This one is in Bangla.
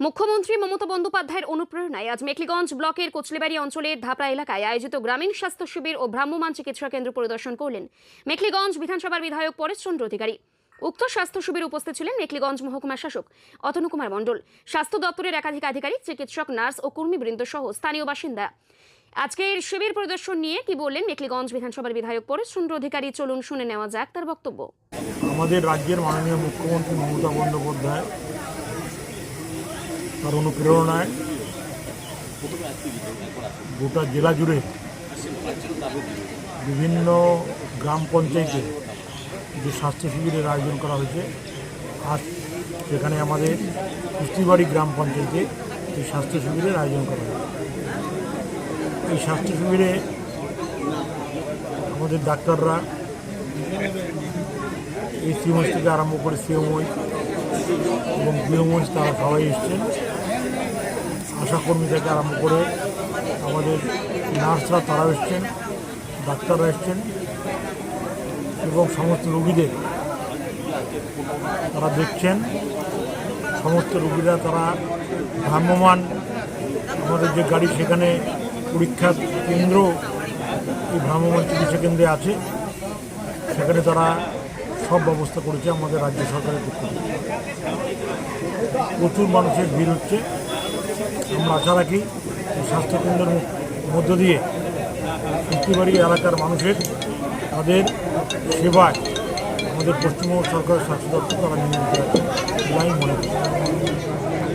মুখ্যমন্ত্রী মমতা বন্দ্যোপাধ্যায়ের অনুপ্রেরণায় আজ মেখলিগঞ্জ ব্লকের কোচলিবাড়ি অঞ্চলের ধাপড়া এলাকায় আয়োজিত গ্রামীণ স্বাস্থ্য শিবির ও ভ্রাম্যমান চিকিৎসা কেন্দ্র পরিদর্শন করলেন মেখলিগঞ্জ বিধানসভার বিধায়ক পরেশচন্দ্র অধিকারী। উক্ত স্বাস্থ্য শিবিরে উপস্থিত ছিলেন মেখলিগঞ্জ মহকুমা শাসক অতনু কুমার মণ্ডল, স্বাস্থ্য দপ্তরের একাধিক আধিকারিক চিকিৎসক, নার্স ও কর্মীবৃন্দ সহ স্থানীয় বাসিন্দা। আজকের শিবির পরিদর্শন নিয়ে কি বললেন মেখলিগঞ্জ বিধানসভার বিধায়ক পরেশচন্দ্র অধিকারী? চলুন শুনে নেওয়া যাক তার বক্তব্য। আমাদের রাজ্যের মাননীয় মুখ্যমন্ত্রী মমতা বন্দ্যোপাধ্যায় তার অনুপ্রেরণায় গোটা জেলা জুড়ে বিভিন্ন গ্রাম পঞ্চায়েতে যে স্বাস্থ্য শিবিরের আয়োজন করা হয়েছে, আজ সেখানে আমাদের কুস্তিবাড়ি গ্রাম পঞ্চায়েতে এই স্বাস্থ্য শিবিরের আয়োজন করা হয়েছে। এই স্বাস্থ্য শিবিরে আমাদের ডাক্তাররা এই সিমস থেকে আরম্ভ করে সিএমওই এবং বিএমওই তারা সবাই এসছেন। আশাকর্মী থেকে আরম্ভ করে আমাদের নার্সরা তারা এসছেন, ডাক্তাররা এসছেন এবং সমস্ত রুগীদের তারা দেখছেন, সমস্ত রুগীরা তারা ভ্রাম্যমান আমাদের যে গাড়ি সেখানে পরীক্ষার কেন্দ্র, এই ভ্রাম্যমান চিকিৎসা কেন্দ্রে আছে। সেখানে তারা সব ব্যবস্থা করেছে আমাদের রাজ্য সরকারের পক্ষ থেকে। প্রচুর মানুষের ভিড় হচ্ছে। আশা রাখি স্বাস্থ্যকেন্দ্রের মধ্য দিয়ে সুক্তিবাড়ি এলাকার মানুষের তাদের সেবায় আমাদের পশ্চিমবঙ্গ সরকারের স্বাস্থ্য দপ্তর তারা আমি মনে করি